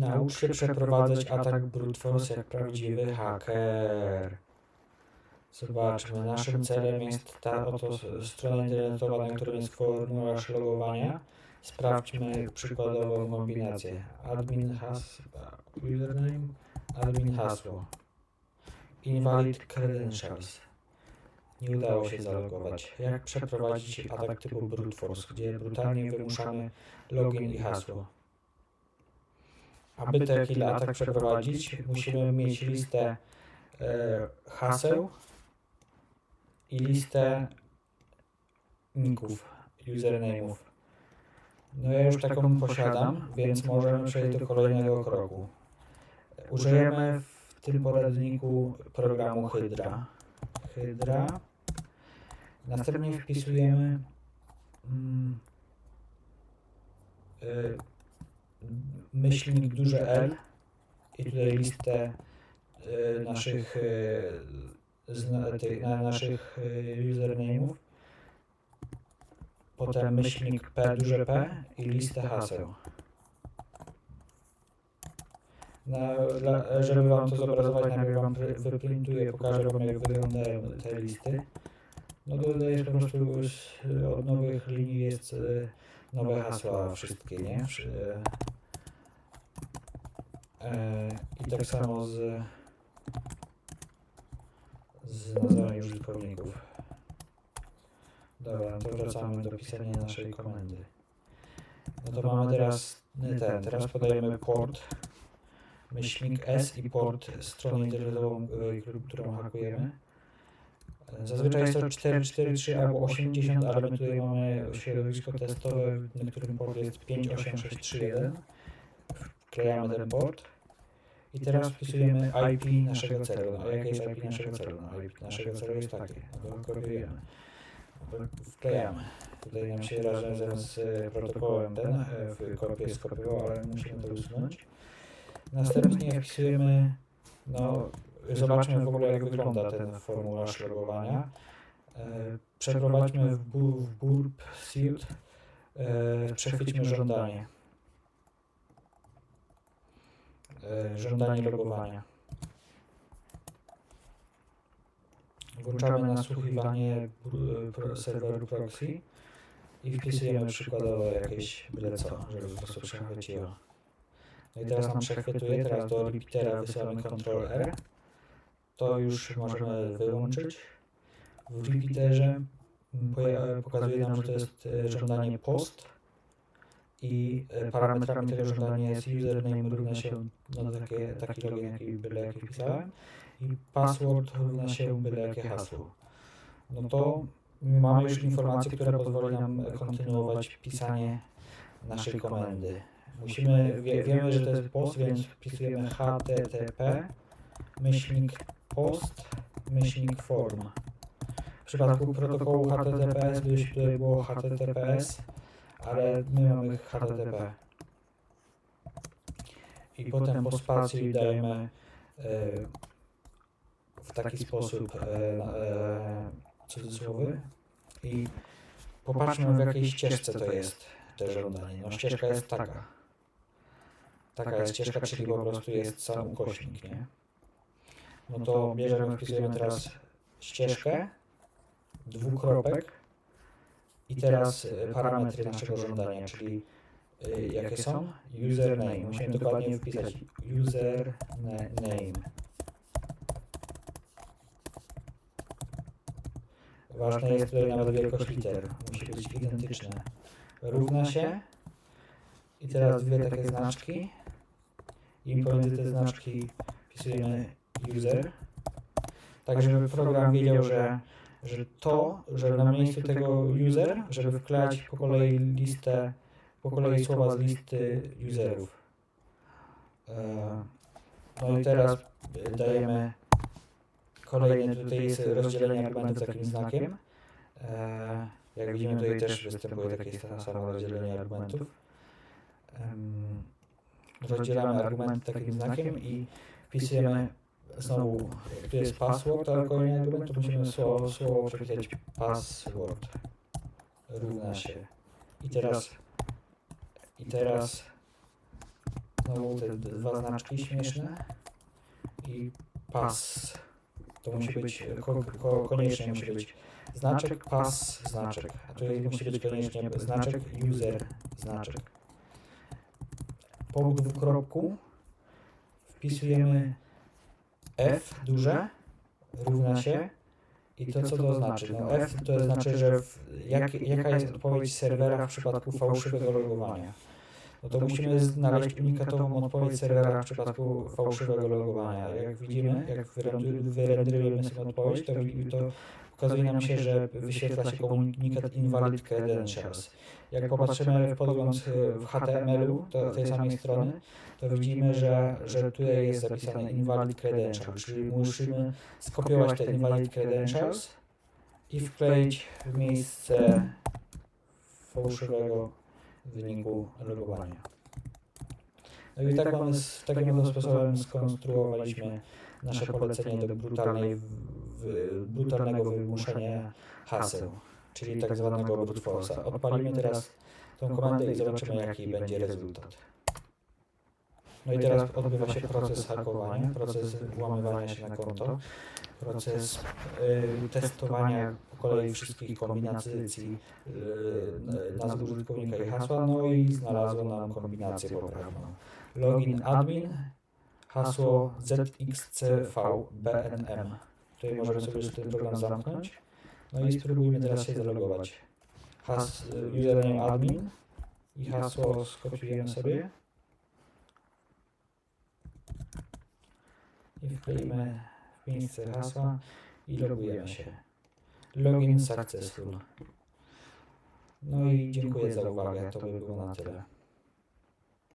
Naucz się przeprowadzać atak brute force jak prawdziwy haker. Zobaczmy, naszym celem jest ta oto strona internetowa, na której jest formularz logowania. Sprawdźmy przykładową kombinację. Admin has, username, admin hasło. Invalid credentials. Nie udało się zalogować. Jak przeprowadzić atak typu brute force, gdzie brutalnie wymuszamy login i hasło? Aby taki atak przeprowadzić, musimy mieć listę e, haseł i listę ników, username'ów. No ja już taką posiadam, więc możemy przejść do kolejnego kroku. Użyjemy w tym poradniku programu Hydra. Hydra. Następnie wpisujemy mm, y, myślnik duże L i tutaj listę y, naszych y, zna, tych, na naszych y, username'ów. Potem myślnik P duże P i listę haseł. Na, dla, żeby Wam to zobrazować, najpierw Wam wyprintuję, pokażę Wam jak wyglądają te listy. No dodajesz po prostu od nowych linii jest nowe hasła wszystkie, nie? E, I tak samo z, z nazwami użytkowników. Dobra, to wracamy do pisania naszej komendy. No to mamy teraz ten, teraz podajemy port myślnik S i port strony internetową, y, którą hakujemy. Zazwyczaj jest to 443 albo 80, ale my tutaj mamy środowisko testowe, na którym port jest 58631. Wklejamy ten port. I teraz wpisujemy IP naszego celu. No, a jakie jest IP naszego celu? No, IP naszego celu jest takie. No, to kopiujemy. No, wklejamy. Tutaj nam się razem z e, protokołem ten e, w kopię skopiował, ale musimy to usunąć. Następnie wpisujemy, no zobaczmy w ogóle jak wygląda ten formularz logowania. E, przeprowadźmy w, w burp suite, e, przechwyćmy żądanie. E, żądanie logowania. Włączamy nasłuchiwanie pro- serweru proxy i wpisujemy przykładowo jakieś byle co, żeby po prostu przechwyciło. No i teraz nam przechwytuje, teraz do repeatera wysyłamy Ctrl R. To już możemy wyłączyć. W repeaterze mm, pokazuje nam, że to jest e, żądanie post i e, parametrami tego żądania jest username równa się no, takie, taki login, jaki byle jaki wpisałem i password równa się byle jakie hasło. No to mamy już informację, która pozwoli nam kontynuować pisanie naszej komendy. Musimy, wie, wiemy, że to jest post, więc wpisujemy http myślnik post myślnik form. W przypadku protokołu HTTPS gdybyś tutaj było HTTPS, ale my mamy HTTP. I potem po spacji dajemy e, w taki sposób e, e, cudzysłowy i popatrzmy w jakiej ścieżce to jest te żądanie. No ścieżka jest taka. Taka jest ścieżka, czyli po prostu jest sam ukośnik, nie? No to bierzemy, wpisujemy teraz ścieżkę, dwukropek i teraz e, parametry naszego żądania, czyli e, jakie są? Username. Musimy dokładnie wpisać username. Ważne jest tutaj nawet wielkość liter. Musi być identyczne. Równa się. I teraz dwie takie znaczki. I pomiędzy te znaczki wpisujemy user. Tak, żeby program wiedział, że, że to, że na miejscu tego user, żeby wklejać po kolei listę, po kolei słowa z listy userów. E, No i teraz dajemy kolejny, tutaj jest rozdzielenie argumentów takim znakiem. E, Jak widzimy tutaj też występuje takie sa- samo rozdzielenie argumentów. Rozdzielamy argumenty takim znakiem i wpisujemy znowu, tu jest password, ale kolejny argument, to musimy słowo, słowo przepisać password równa się. I teraz, i teraz Znowu te dwa znaczki śmieszne. I pas. To musi być, ko, ko, koniecznie musi być znaczek, pas, znaczek. A tutaj musi być koniecznie znaczek, user, znaczek. Po dwukropku wpisujemy F duże równa się i to co to znaczy? No F to znaczy, że w, jak, jaka jest odpowiedź serwera w przypadku fałszywego logowania. No to musimy znaleźć unikatową odpowiedź serwera w przypadku fałszywego logowania. Jak widzimy, jak wyrendrujemy sobie odpowiedź, to, to pokazuje nam się, że wyświetla się komunikat invalid credentials. Jak popatrzymy w podgląd e, w HTML-u tej samej strony, to widzimy, że, że tutaj jest zapisane invalid credentials, czyli musimy skopiować te invalid credentials i wkleić w miejsce fałszywego wyniku logowania. No i tak mamy, z takim sposobem skonstruowaliśmy nasze polecenie do brutalnej, brutalnego wymuszenia haseł, czyli tak zwanego brute force'a. Odpalimy teraz tą komendę i zobaczymy jaki będzie rezultat. No i teraz odbywa się proces hakowania, proces włamywania się na konto, proces y, testowania po kolei wszystkich kombinacji y, nazw użytkownika i hasła, no i znalazło nam kombinację poprawną. Login admin, hasło ZXCVBNM. Tutaj możemy sobie już ten program zamknąć. No i spróbujmy teraz się zalogować. Has, username admin i hasło skopiujemy sobie. I wkleimy w miejsce hasła i logujemy się. Login successful. No i dziękuję za uwagę. To by było na tyle.